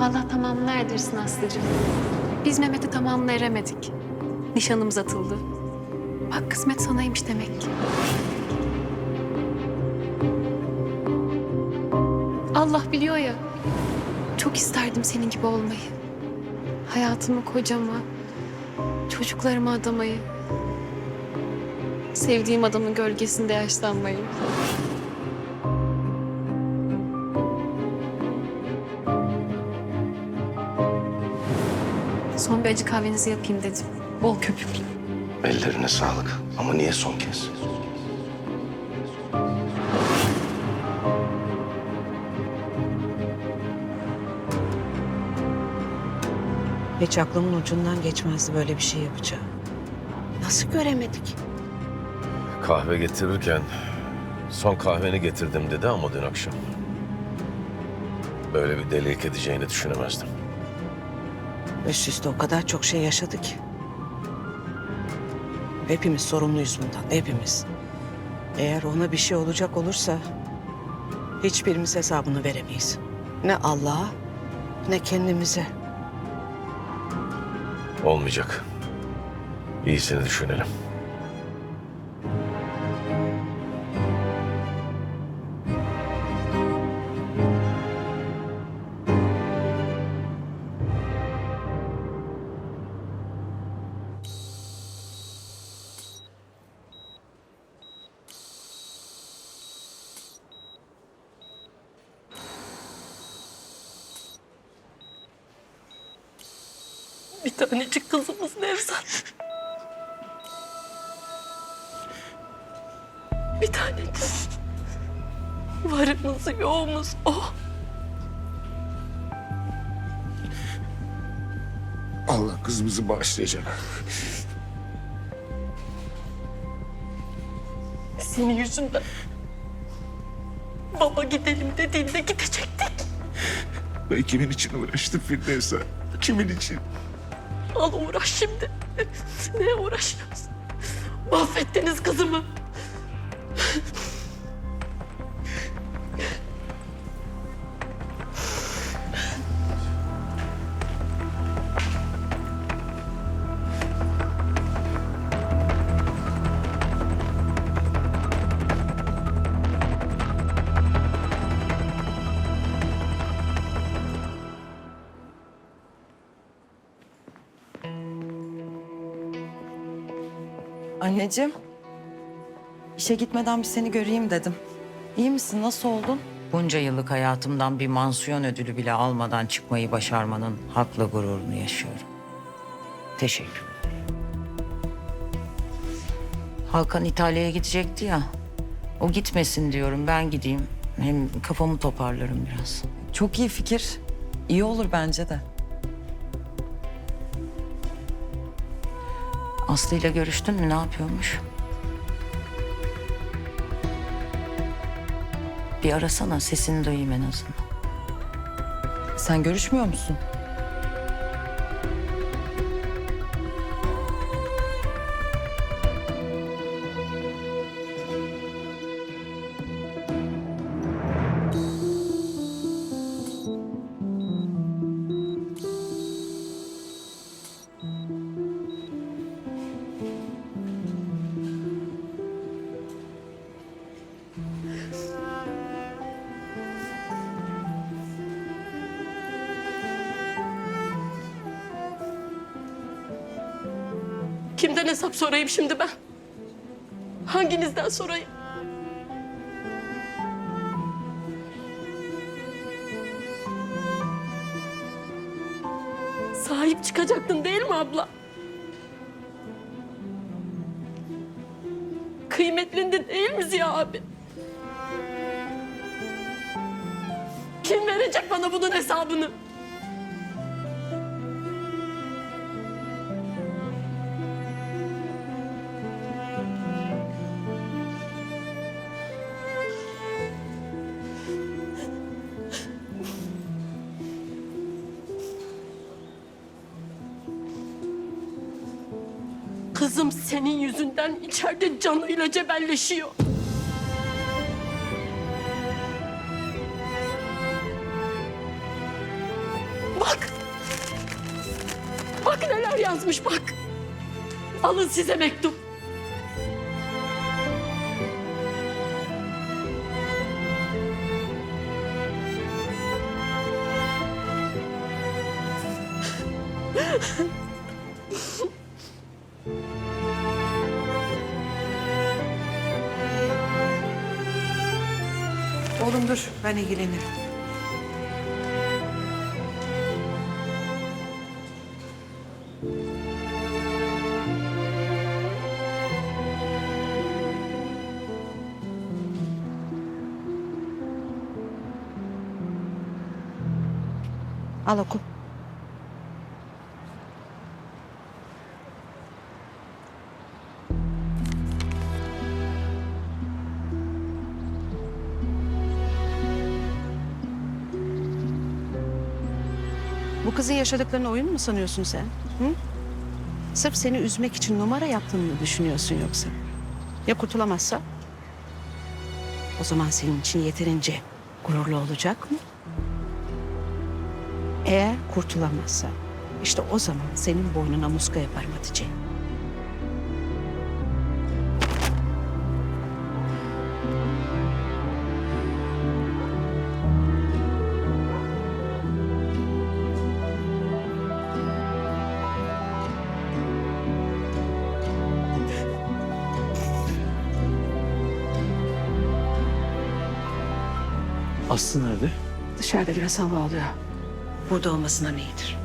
Allah tamamını erdirsin Aslı'cığım. Biz Mehmet'i tamamını eremedik. Nişanımız atıldı. Bak kısmet sanaymış demek ki. Allah biliyor ya. Çok isterdim senin gibi olmayı. Hayatımı kocama, çocuklarıma adamayı. Sevdiğim adamın gölgesinde yaşlanmayı. Son bir acı kahvenizi yapayım dedim. Bol köpüklü. Ellerine sağlık. Ama niye son kez? Hiç aklımın ucundan geçmezdi böyle bir şey yapacağı. Nasıl göremedik? Kahve getirirken son kahveni getirdim dedi ama dün akşam. Böyle bir delilik edeceğini düşünemezdim. Üst üste o kadar çok şey yaşadı ki. Hepimiz sorumluyuz bundan, hepimiz. Eğer ona bir şey olacak olursa hiçbirimiz hesabını veremeyiz. Ne Allah'a ne kendimize. Olmayacak. İyisini düşünelim. Bir tanecik kızımız Nevzat. Bir tanecik. Varımız yoğumuz o. Allah kızımızı bağışlayacak. Senin yüzünden. Baba gidelim dediğinde gidecektik. Ben kimin için uğraştım Firdevs'a? Kimin için? Al uğraş şimdi. Ne uğraşıyoruz? Mahvettiniz kızımı. Anneciğim. işe gitmeden bir seni göreyim dedim. İyi misin? Nasıl oldun? Bunca yıllık hayatımdan bir mansiyon ödülü bile almadan çıkmayı başarmanın haklı gururunu yaşıyorum. Teşekkür Hakan İtalya'ya gidecekti ya. O gitmesin diyorum ben gideyim. Hem kafamı toparlarım biraz. Çok iyi fikir. İyi olur bence de. Aslı ile görüştün mü ne yapıyormuş? Bir arasana sesini duyayım en azından. Sen görüşmüyor musun? Kimden hesap sorayım şimdi ben? Hanginizden sorayım? Sahip çıkacaktın değil mi abla? Kıymetlindin değil mi Ziya abi? Kim verecek bana bunun hesabını? Kızım senin yüzünden içeride canıyla cebelleşiyor. Bak. Bak neler yazmış bak. Alın size mektup. dur ben ilgilenirim. Al oku. Kızın yaşadıklarını oyun mu sanıyorsun sen? Hı? Sırf seni üzmek için numara yaptığını düşünüyorsun yoksa? Ya kurtulamazsa? O zaman senin için yeterince gururlu olacak mı? Eğer kurtulamazsa işte o zaman senin boynuna muska yaparım Hatice. Aslı nerede? Dışarıda biraz hava alıyor. Burada olmasına iyidir.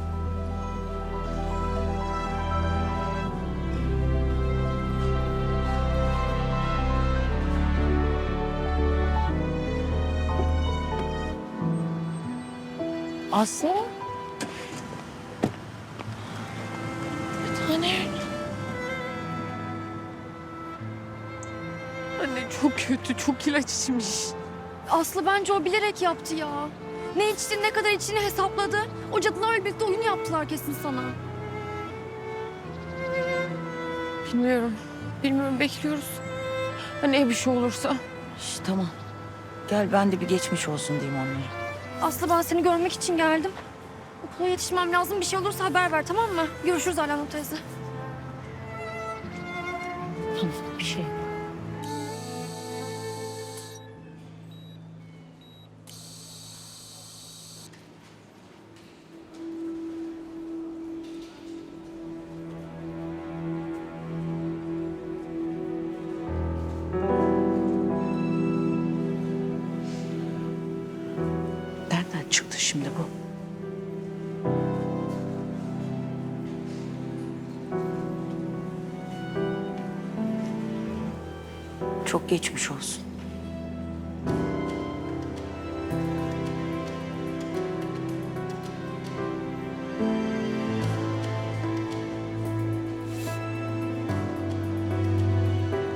Aslı. Bir tane. Anne çok kötü, çok ilaç içmiş. Aslı bence o bilerek yaptı ya. Ne içti, ne kadar içtiğini hesapladı. O cadılarla birlikte oyun yaptılar kesin sana. Bilmiyorum. Bilmiyorum bekliyoruz. Hani bir şey olursa. Şş, tamam. Gel ben de bir geçmiş olsun diyeyim onlara. Aslı ben seni görmek için geldim. Okula yetişmem lazım. Bir şey olursa haber ver tamam mı? Görüşürüz Alanur teyze. Çok geçmiş olsun.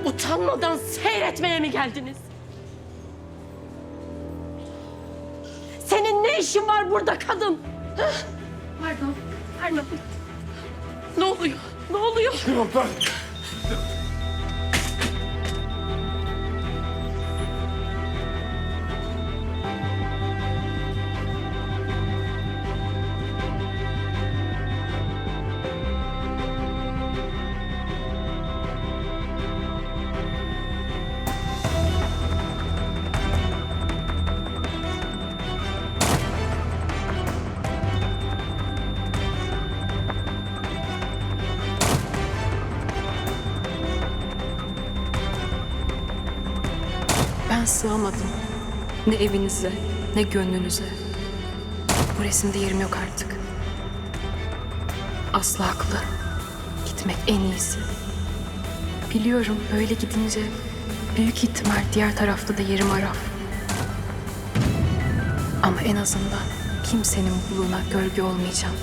Utanmadan seyretmeye mi geldiniz? Senin ne işin var burada kadın? Hah? Pardon, pardon. Ne oluyor? Ne oluyor? Ben sığamadım. Ne evinize, ne gönlünüze. Bu resimde yerim yok artık. Aslı haklı. Gitmek en iyisi. Biliyorum böyle gidince büyük ihtimal diğer tarafta da yerim araf. Ama en azından kimsenin mutluluğuna gölge olmayacağım.